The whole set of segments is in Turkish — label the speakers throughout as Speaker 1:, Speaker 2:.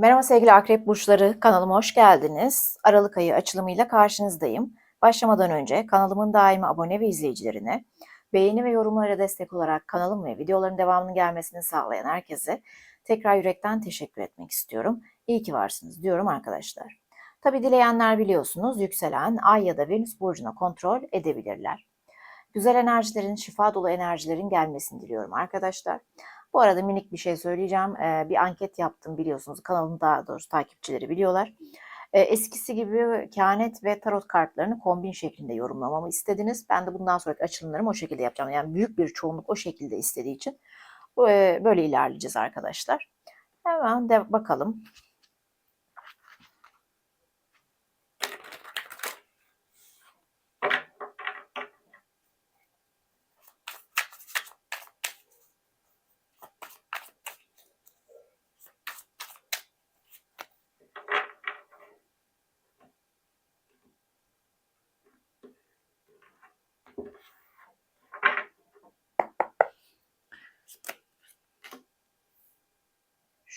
Speaker 1: Merhaba sevgili akrep burçları, kanalıma hoş geldiniz. Aralık ayı açılımıyla karşınızdayım. Başlamadan önce kanalımın daimi abone ve izleyicilerine, beğeni ve yorumlara destek olarak kanalım ve videoların devamının gelmesini sağlayan herkese tekrar yürekten teşekkür etmek istiyorum. İyi ki varsınız diyorum arkadaşlar. Tabi dileyenler biliyorsunuz yükselen ay ya da venüs burcuna kontrol edebilirler. Güzel enerjilerin, şifa dolu enerjilerin gelmesini diliyorum arkadaşlar. Bu arada minik bir şey söyleyeceğim. Ee, bir anket yaptım biliyorsunuz. Kanalın daha doğrusu takipçileri biliyorlar. Ee, eskisi gibi kehanet ve tarot kartlarını kombin şeklinde yorumlamamı istediniz. Ben de bundan sonraki açılımlarımı o şekilde yapacağım. Yani büyük bir çoğunluk o şekilde istediği için e, böyle ilerleyeceğiz arkadaşlar. Hemen de bakalım.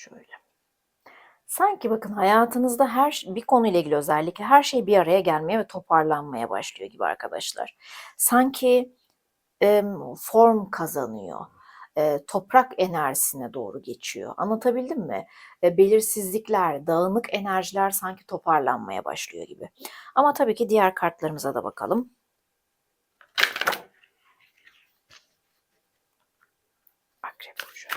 Speaker 1: Şöyle. Sanki bakın hayatınızda her bir konuyla ilgili özellikle her şey bir araya gelmeye ve toparlanmaya başlıyor gibi arkadaşlar. Sanki e, form kazanıyor. E, toprak enerjisine doğru geçiyor. Anlatabildim mi? E, belirsizlikler, dağınık enerjiler sanki toparlanmaya başlıyor gibi. Ama tabii ki diğer kartlarımıza da bakalım. Akrep burcu.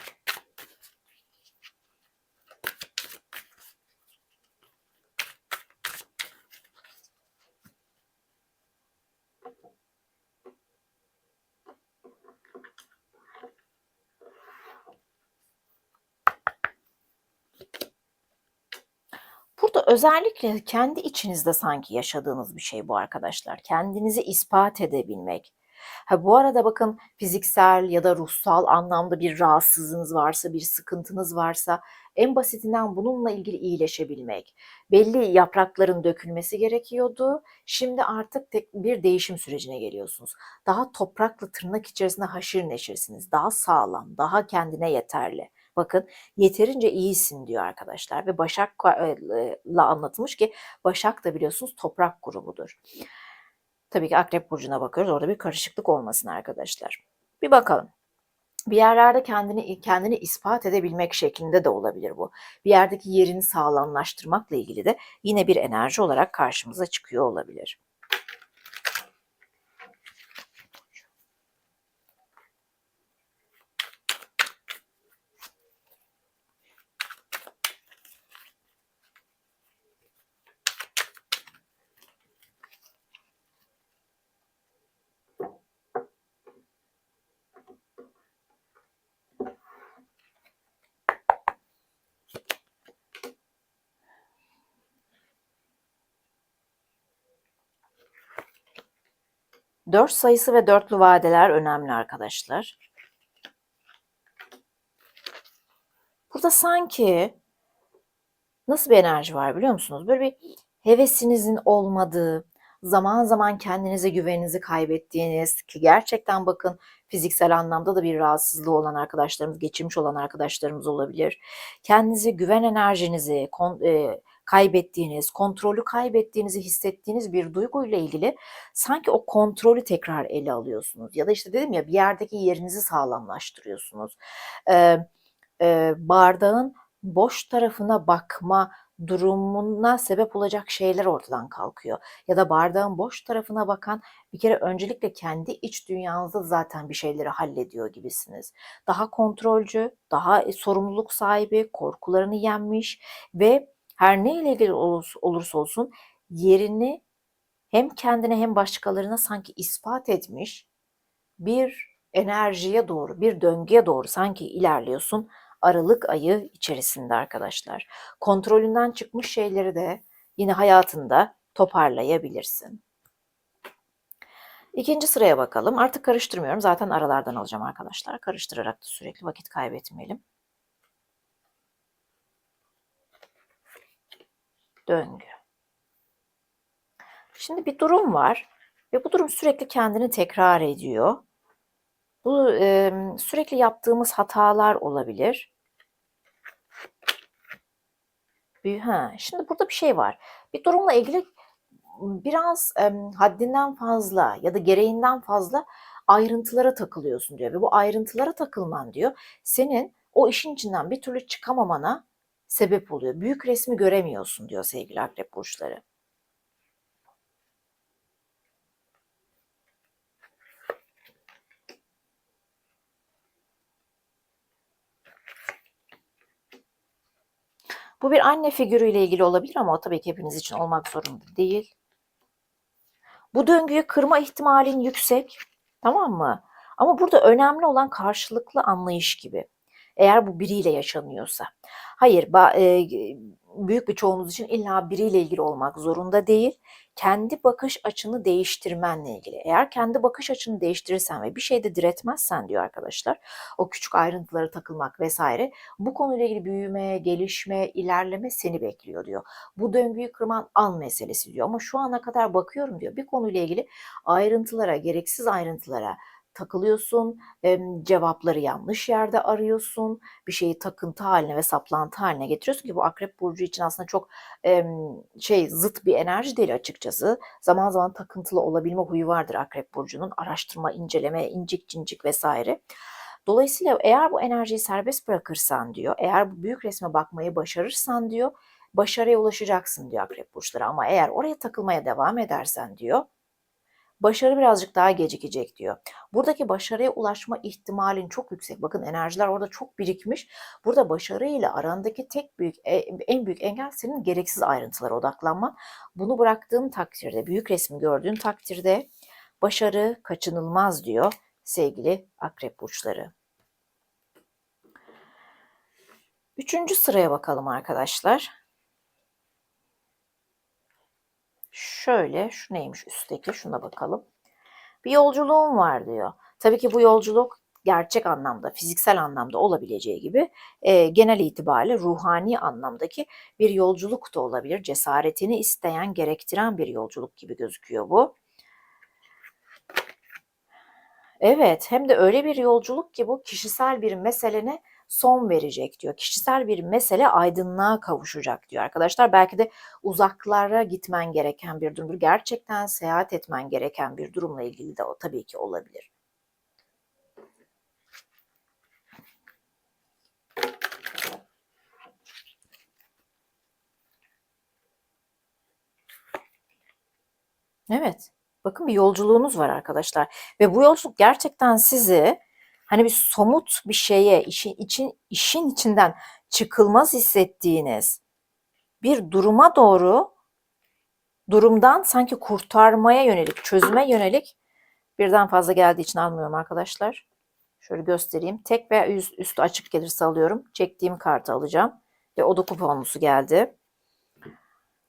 Speaker 1: Burada özellikle kendi içinizde sanki yaşadığınız bir şey bu arkadaşlar. Kendinizi ispat edebilmek. Ha bu arada bakın fiziksel ya da ruhsal anlamda bir rahatsızlığınız varsa, bir sıkıntınız varsa en basitinden bununla ilgili iyileşebilmek. Belli yaprakların dökülmesi gerekiyordu. Şimdi artık tek bir değişim sürecine geliyorsunuz. Daha toprakla tırnak içerisinde haşır neşirsiniz. Daha sağlam, daha kendine yeterli. Bakın yeterince iyisin diyor arkadaşlar ve Başak'la anlatılmış ki Başak da biliyorsunuz toprak grubudur. Tabii ki Akrep Burcu'na bakıyoruz. Orada bir karışıklık olmasın arkadaşlar. Bir bakalım. Bir yerlerde kendini kendini ispat edebilmek şeklinde de olabilir bu. Bir yerdeki yerini sağlamlaştırmakla ilgili de yine bir enerji olarak karşımıza çıkıyor olabilir. Dört sayısı ve dörtlü vadeler önemli arkadaşlar. Burada sanki nasıl bir enerji var biliyor musunuz? Böyle bir hevesinizin olmadığı, zaman zaman kendinize güveninizi kaybettiğiniz ki gerçekten bakın fiziksel anlamda da bir rahatsızlığı olan arkadaşlarımız, geçirmiş olan arkadaşlarımız olabilir. Kendinize güven enerjinizi, kon, e, kaybettiğiniz, kontrolü kaybettiğinizi hissettiğiniz bir duyguyla ilgili sanki o kontrolü tekrar ele alıyorsunuz. Ya da işte dedim ya bir yerdeki yerinizi sağlamlaştırıyorsunuz. Ee, e, bardağın boş tarafına bakma durumuna sebep olacak şeyler ortadan kalkıyor. Ya da bardağın boş tarafına bakan bir kere öncelikle kendi iç dünyanızda zaten bir şeyleri hallediyor gibisiniz. Daha kontrolcü, daha sorumluluk sahibi, korkularını yenmiş ve her ne ile ilgili olursa olsun yerini hem kendine hem başkalarına sanki ispat etmiş bir enerjiye doğru, bir döngüye doğru sanki ilerliyorsun Aralık ayı içerisinde arkadaşlar. Kontrolünden çıkmış şeyleri de yine hayatında toparlayabilirsin. İkinci sıraya bakalım. Artık karıştırmıyorum. Zaten aralardan alacağım arkadaşlar. Karıştırarak da sürekli vakit kaybetmeyelim. Döngü. Şimdi bir durum var ve bu durum sürekli kendini tekrar ediyor. Bu e, sürekli yaptığımız hatalar olabilir. Ha, şimdi burada bir şey var. Bir durumla ilgili biraz em, haddinden fazla ya da gereğinden fazla ayrıntılara takılıyorsun diyor. Ve bu ayrıntılara takılman diyor senin o işin içinden bir türlü çıkamamana sebep oluyor. Büyük resmi göremiyorsun diyor sevgili akrep burçları. Bu bir anne figürüyle ilgili olabilir ama o tabii ki hepiniz için olmak zorunda değil. Bu döngüyü kırma ihtimalin yüksek. Tamam mı? Ama burada önemli olan karşılıklı anlayış gibi. Eğer bu biriyle yaşanıyorsa. Hayır, e, büyük bir çoğunuz için illa biriyle ilgili olmak zorunda değil. Kendi bakış açını değiştirmenle ilgili. Eğer kendi bakış açını değiştirirsen ve bir şeyde diretmezsen diyor arkadaşlar, o küçük ayrıntılara takılmak vesaire, bu konuyla ilgili büyüme, gelişme, ilerleme seni bekliyor diyor. Bu döngüyü kırman an meselesi diyor. Ama şu ana kadar bakıyorum diyor bir konuyla ilgili ayrıntılara, gereksiz ayrıntılara, takılıyorsun, cevapları yanlış yerde arıyorsun, bir şeyi takıntı haline ve saplantı haline getiriyorsun ki bu Akrep Burcu için aslında çok şey zıt bir enerji değil açıkçası. Zaman zaman takıntılı olabilme huyu vardır Akrep Burcu'nun. Araştırma, inceleme, incik cincik vesaire. Dolayısıyla eğer bu enerjiyi serbest bırakırsan diyor, eğer bu büyük resme bakmayı başarırsan diyor, başarıya ulaşacaksın diyor Akrep Burçları. Ama eğer oraya takılmaya devam edersen diyor, başarı birazcık daha gecikecek diyor. Buradaki başarıya ulaşma ihtimalin çok yüksek. Bakın enerjiler orada çok birikmiş. Burada başarı ile arandaki tek büyük e, en büyük engel senin gereksiz ayrıntılara odaklanman. Bunu bıraktığın takdirde, büyük resmi gördüğün takdirde başarı kaçınılmaz diyor sevgili akrep burçları. Üçüncü sıraya bakalım arkadaşlar. Şöyle şu neymiş üstteki şuna bakalım. Bir yolculuğum var diyor. Tabii ki bu yolculuk gerçek anlamda, fiziksel anlamda olabileceği gibi e, genel itibariyle ruhani anlamdaki bir yolculuk da olabilir. Cesaretini isteyen, gerektiren bir yolculuk gibi gözüküyor bu. Evet, hem de öyle bir yolculuk ki bu kişisel bir meselene son verecek diyor. Kişisel bir mesele aydınlığa kavuşacak diyor arkadaşlar. Belki de uzaklara gitmen gereken bir durum. Gerçekten seyahat etmen gereken bir durumla ilgili de o tabii ki olabilir. Evet. Bakın bir yolculuğunuz var arkadaşlar. Ve bu yolculuk gerçekten sizi hani bir somut bir şeye, işin için işin içinden çıkılmaz hissettiğiniz bir duruma doğru durumdan sanki kurtarmaya yönelik, çözüme yönelik birden fazla geldiği için almıyorum arkadaşlar. Şöyle göstereyim. Tek veya üst, üstü açık gelirse alıyorum. Çektiğim kartı alacağım. Ve o da kuponlusu geldi.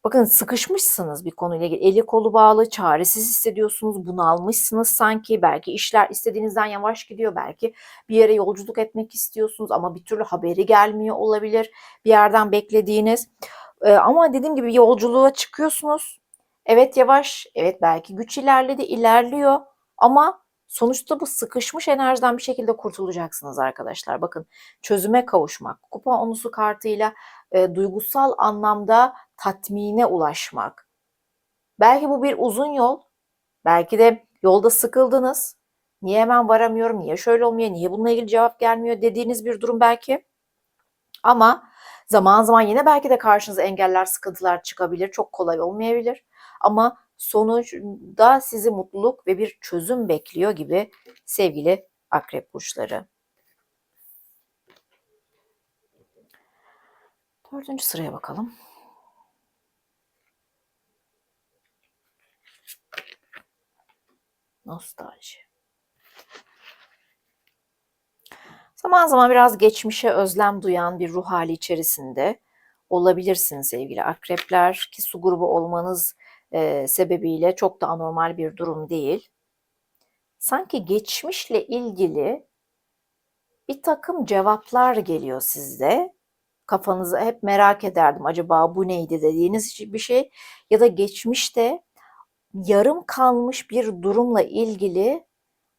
Speaker 1: Bakın sıkışmışsınız bir konuyla ilgili. Eli kolu bağlı, çaresiz hissediyorsunuz, bunalmışsınız sanki. Belki işler istediğinizden yavaş gidiyor. Belki bir yere yolculuk etmek istiyorsunuz ama bir türlü haberi gelmiyor olabilir. Bir yerden beklediğiniz. Ee, ama dediğim gibi yolculuğa çıkıyorsunuz. Evet yavaş, evet belki güç ilerledi, ilerliyor. Ama sonuçta bu sıkışmış enerjiden bir şekilde kurtulacaksınız arkadaşlar. Bakın çözüme kavuşmak. Kupa onusu kartıyla e, duygusal anlamda tatmine ulaşmak. Belki bu bir uzun yol. Belki de yolda sıkıldınız. Niye hemen varamıyorum, niye şöyle olmuyor, niye bununla ilgili cevap gelmiyor dediğiniz bir durum belki. Ama zaman zaman yine belki de karşınıza engeller, sıkıntılar çıkabilir. Çok kolay olmayabilir. Ama sonuçta sizi mutluluk ve bir çözüm bekliyor gibi sevgili akrep burçları. Dördüncü sıraya bakalım. Nostalji. Zaman zaman biraz geçmişe özlem duyan bir ruh hali içerisinde olabilirsiniz sevgili akrepler ki su grubu olmanız e, sebebiyle çok da anormal bir durum değil. Sanki geçmişle ilgili bir takım cevaplar geliyor sizde. Kafanızı hep merak ederdim acaba bu neydi dediğiniz bir şey ya da geçmişte yarım kalmış bir durumla ilgili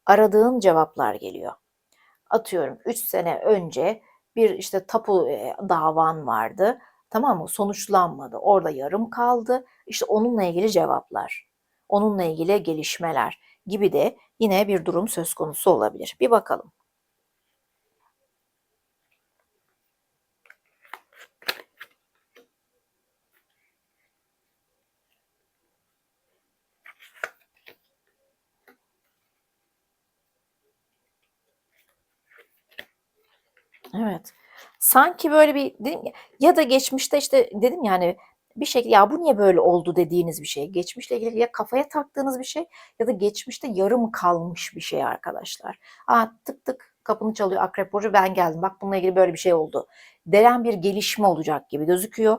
Speaker 1: aradığın cevaplar geliyor. Atıyorum 3 sene önce bir işte tapu davan vardı. Tamam mı? Sonuçlanmadı. Orada yarım kaldı. İşte onunla ilgili cevaplar, onunla ilgili gelişmeler gibi de yine bir durum söz konusu olabilir. Bir bakalım. Evet. Sanki böyle bir dedim ya, ya da geçmişte işte dedim yani bir şekilde ya bu niye böyle oldu dediğiniz bir şey. Geçmişle ilgili ya kafaya taktığınız bir şey ya da geçmişte yarım kalmış bir şey arkadaşlar. Aa tık tık kapını çalıyor akrep burcu ben geldim bak bununla ilgili böyle bir şey oldu. Denen bir gelişme olacak gibi gözüküyor.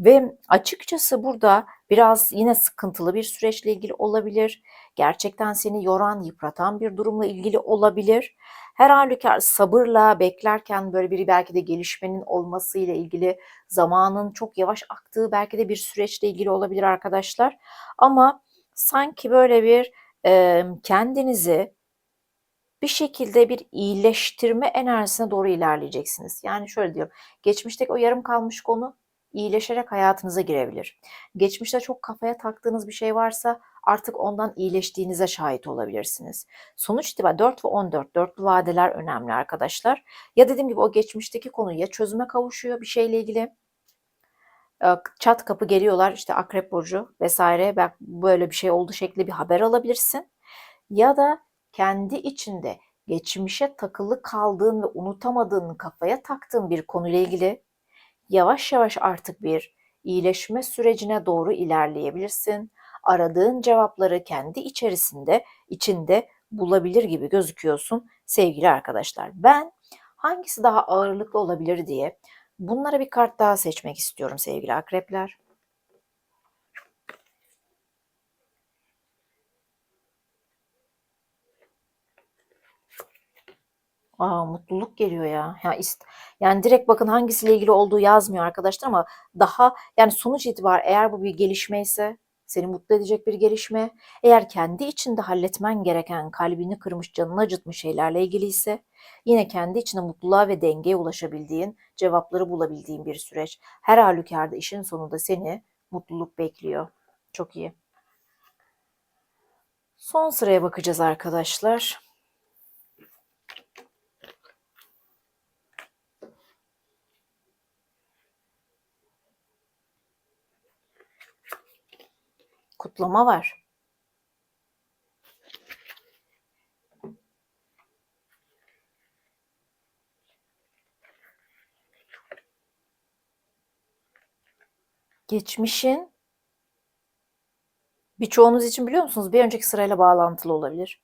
Speaker 1: Ve açıkçası burada biraz yine sıkıntılı bir süreçle ilgili olabilir. Gerçekten seni yoran, yıpratan bir durumla ilgili olabilir. Her halükarda sabırla beklerken böyle bir belki de gelişmenin olmasıyla ilgili zamanın çok yavaş aktığı belki de bir süreçle ilgili olabilir arkadaşlar. Ama sanki böyle bir e, kendinizi bir şekilde bir iyileştirme enerjisine doğru ilerleyeceksiniz. Yani şöyle diyorum, geçmişteki o yarım kalmış konu iyileşerek hayatınıza girebilir. Geçmişte çok kafaya taktığınız bir şey varsa artık ondan iyileştiğinize şahit olabilirsiniz. Sonuç itibariyle 4 ve 14, dörtlü vadeler önemli arkadaşlar. Ya dediğim gibi o geçmişteki konu ya çözüme kavuşuyor bir şeyle ilgili. Çat kapı geliyorlar işte akrep burcu vesaire böyle bir şey oldu şekli bir haber alabilirsin. Ya da kendi içinde geçmişe takılı kaldığın ve unutamadığın kafaya taktığın bir konuyla ilgili yavaş yavaş artık bir iyileşme sürecine doğru ilerleyebilirsin. Aradığın cevapları kendi içerisinde, içinde bulabilir gibi gözüküyorsun sevgili arkadaşlar. Ben hangisi daha ağırlıklı olabilir diye bunlara bir kart daha seçmek istiyorum sevgili akrepler. Aa, mutluluk geliyor ya. Ya ist yani direkt bakın hangisiyle ilgili olduğu yazmıyor arkadaşlar ama daha yani sonuç itibariyle eğer bu bir gelişme ise seni mutlu edecek bir gelişme. Eğer kendi içinde halletmen gereken kalbini kırmış, canını acıtmış şeylerle ilgili ise yine kendi içinde mutluluğa ve dengeye ulaşabildiğin, cevapları bulabildiğin bir süreç. Her halükarda işin sonunda seni mutluluk bekliyor. Çok iyi. Son sıraya bakacağız arkadaşlar. Kutlama var. Geçmişin birçoğunuz için biliyor musunuz bir önceki sırayla bağlantılı olabilir.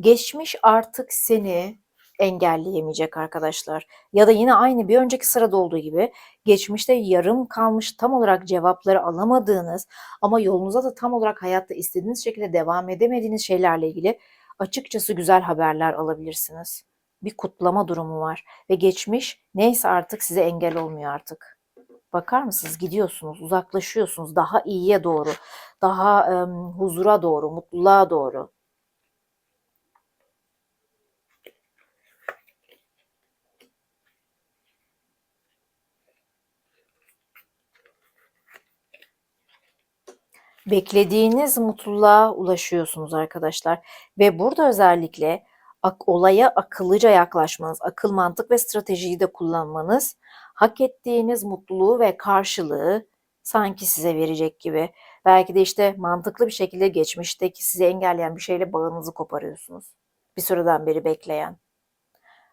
Speaker 1: Geçmiş artık seni engelleyemeyecek arkadaşlar. Ya da yine aynı bir önceki sırada olduğu gibi geçmişte yarım kalmış tam olarak cevapları alamadığınız ama yolunuza da tam olarak hayatta istediğiniz şekilde devam edemediğiniz şeylerle ilgili açıkçası güzel haberler alabilirsiniz. Bir kutlama durumu var ve geçmiş neyse artık size engel olmuyor artık. Bakar mısınız? Gidiyorsunuz, uzaklaşıyorsunuz daha iyiye doğru, daha e, huzura doğru, mutluluğa doğru. Beklediğiniz mutluluğa ulaşıyorsunuz arkadaşlar. Ve burada özellikle ak olaya akıllıca yaklaşmanız, akıl, mantık ve stratejiyi de kullanmanız hak ettiğiniz mutluluğu ve karşılığı sanki size verecek gibi. Belki de işte mantıklı bir şekilde geçmişteki sizi engelleyen bir şeyle bağınızı koparıyorsunuz. Bir süreden beri bekleyen.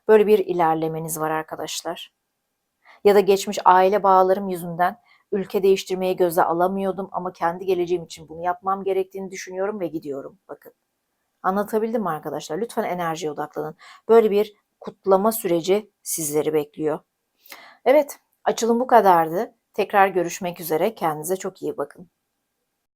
Speaker 1: Böyle bir ilerlemeniz var arkadaşlar. Ya da geçmiş aile bağlarım yüzünden ülke değiştirmeyi göze alamıyordum ama kendi geleceğim için bunu yapmam gerektiğini düşünüyorum ve gidiyorum. Bakın. Anlatabildim mi arkadaşlar? Lütfen enerjiye odaklanın. Böyle bir kutlama süreci sizleri bekliyor. Evet, açılım bu kadardı. Tekrar görüşmek üzere. Kendinize çok iyi bakın.